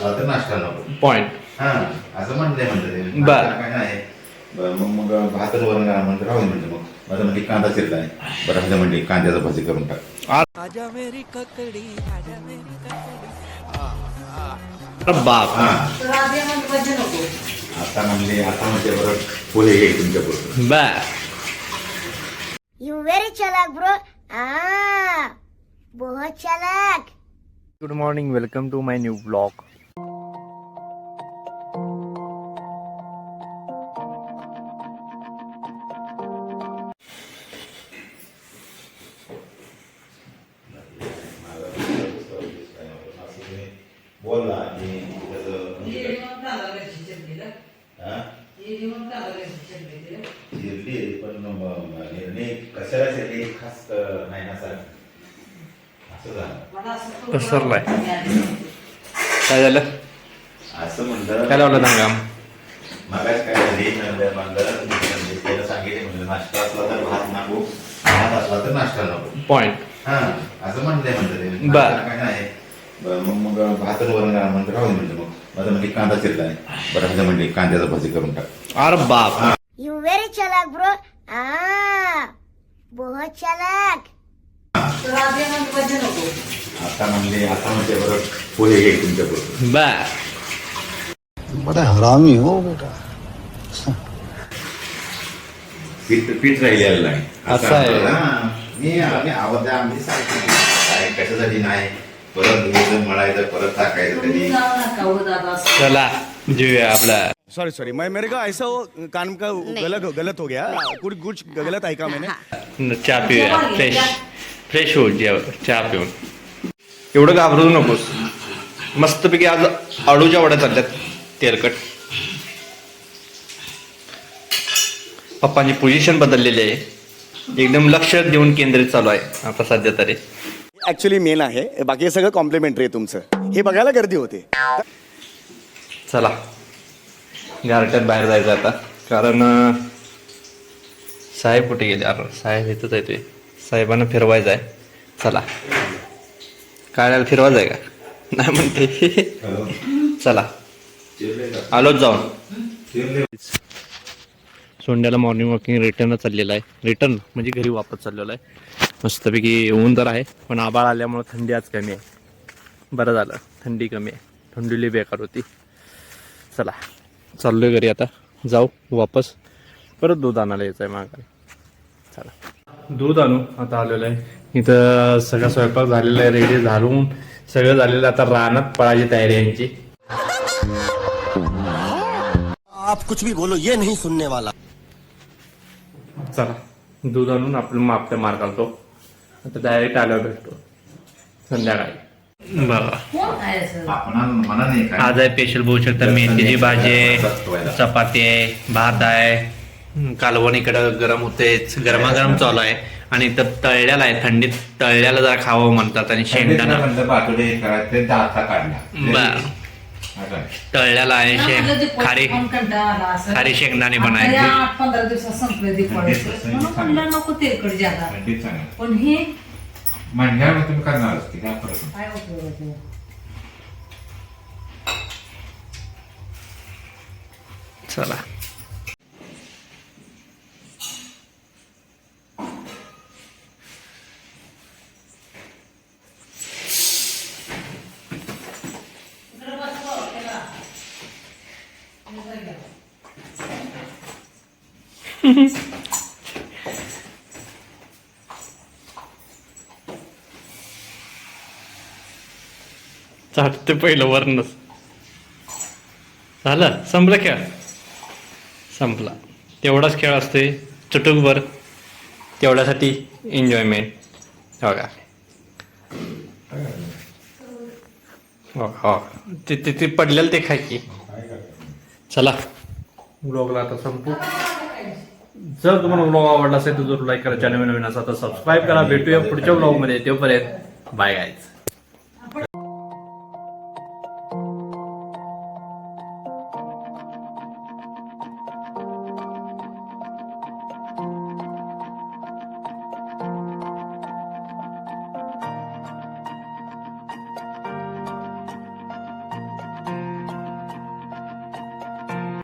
असला तर नाश्ता नको पॉइंट हा असं म्हणलंय म्हणलं ते. बर. काय नाही. ब- मग मग भातच वरण घाला म्हणलं राहू दे म्हणलं मग. माझं म्हणजे कांदा चिरलाय बरं माझं म्हणजे कांद्याचं भाजी करून टाक. बाप. हा. आता म्हणले आता म्हणजे बरं पोहे येईल तुमच्या बरोबर बर. You very chalak, bro. Ah, बहुत चालाक good morning welcome to my new blog चिरली पण निर्णय कशाला चिरली खास नाही ना सर असं झालं. मिळालं. काय झालं? असं म्हणलं. काय लावलं सांगा मगाच काय झाली? म्हणलं म्हणजे त्याला सांगितले म्हणलं नाश्ता असला तर भात नको भात असला तर नाश्ता नको. पॉइंट हा असं म्हणलंय म्हणलं ते काय नाही. मग मग भातच वरण म्हणलं राहू दे म्हणलं मग. माझं म्हणजे कांदा चिरलाय बरं माझं म्हणजे कांद्याचं भाजी करून टाक. अरे बाप. You very chalak, bro. Ah, बहुत चालाक मजा नको आता म्हणले आता म्हणजे बरं पोहे येईल तुमच्या बरोबर. बर. बड़ा हरामी हो बेटा. पीठ पीठ राहिलेलं नाही. असं आहे. हा. मी आम्ही आवाज आम्ही सांगतो काय कशासाठी नाही? परत धुवायचं मळायचं परत टाकायचं तुम्ही कधी? जाऊ नका हो. चला आपला. सॉरी सॉरी मैं मेरे को ऐसा वो काम का गलत गलत हो गया। कुछ कुछ गलत ऐका मैंने? चहा पिऊया. फ्रेश फ्रेश होऊ जेव चहा पिऊन. एवढं घाबरू नकोस. मस्तपैकी आज आळूच्या वड्या चालल्यात. तेलकट. पप्पांची पोझिशन बदललेली आहे. एकदम लक्ष देऊन केंद्रित चालू आहे. आता सध्या तरी. ऍक्च्युली मेन आहे. बाकी हे सगळं कॉम्प्लिमेंटरी आहे तुमचं. हे बघायला गर्दी होते. चला. गारट्यात बाहेर जायचं आता. कारण अं, साहेब कुठे गेले? अरे साहेब इथंच आहे ते. साहेबांना फिरवायचं आहे. चला. काय फिरवायचं आहे का? नाही म्हणते. चला. आलोच जाऊन. सोंड्याला मॉर्निंग वॉकिंग रिटर्न चाललेलं आहे. रिटर्न म्हणजे घरी वापस चाललेलं आहे. मस्तपैकी ऊन तर आहे पण आबाळ आल्यामुळे थंडी आज कमी आहे. बरं झालं थंडी कमी आहे. थंडी लई बेकार होती. चला चाललोय घरी आता. जाऊ वापस. परत दूध आणायला यायचं आहे मागायला चला. दूध आणू आता आलेलं आहे. इथं सगळा स्वयंपाक झालेला आहे रेडी झालून. सगळं झालेलं आहे. आता रानात पळायची तयारी आहे यांची आप कुछ भी बोलो ये नहीं सुनने वाला। चला दूध आणून आपलं मग आपल्या मार घालतो. आता डायरेक्ट आल्यावर भेटतो. संध्याकाळी. बघा आज आहे स्पेशल बघू शकता मेथीची भाजी आहे चपाती आहे भात आहे. हं, कालवण इकडं गरम होतेच गरमागरम चालू आहे. आणि इथं तळल्याला आहे थंडीत तळल्याला जरा खावं म्हणतात आणि शेंगदाणा. तळल्याला आहे खारी. खारी शेंगदाणे आठ पंधरा दिवसात संपलं चांगलं. म्हणलं नको तेलकट चांगलं. पण हे म्हणल्यावर तुम्ही करणार असते काय उपयोगाचं? चला चाटते पहिलं वरणच झालं? संपला खेळ? संपला. तेवढाच खेळ असतोय चटुकभर तेवढ्यासाठी एन्जॉयमेंट बघा. हो हो ते ते ते पडलेलं ते खाय की. चला. ब्लॉगला आता संपू. जर तुम्हाला ब्लॉग आवडला असेल तर जरूर लाईक करा चॅनल नवीन असा तर सबस्क्राईब करा. भेटूया पुढच्या ब्लॉगमध्ये तोपर्यंत बाय गायचं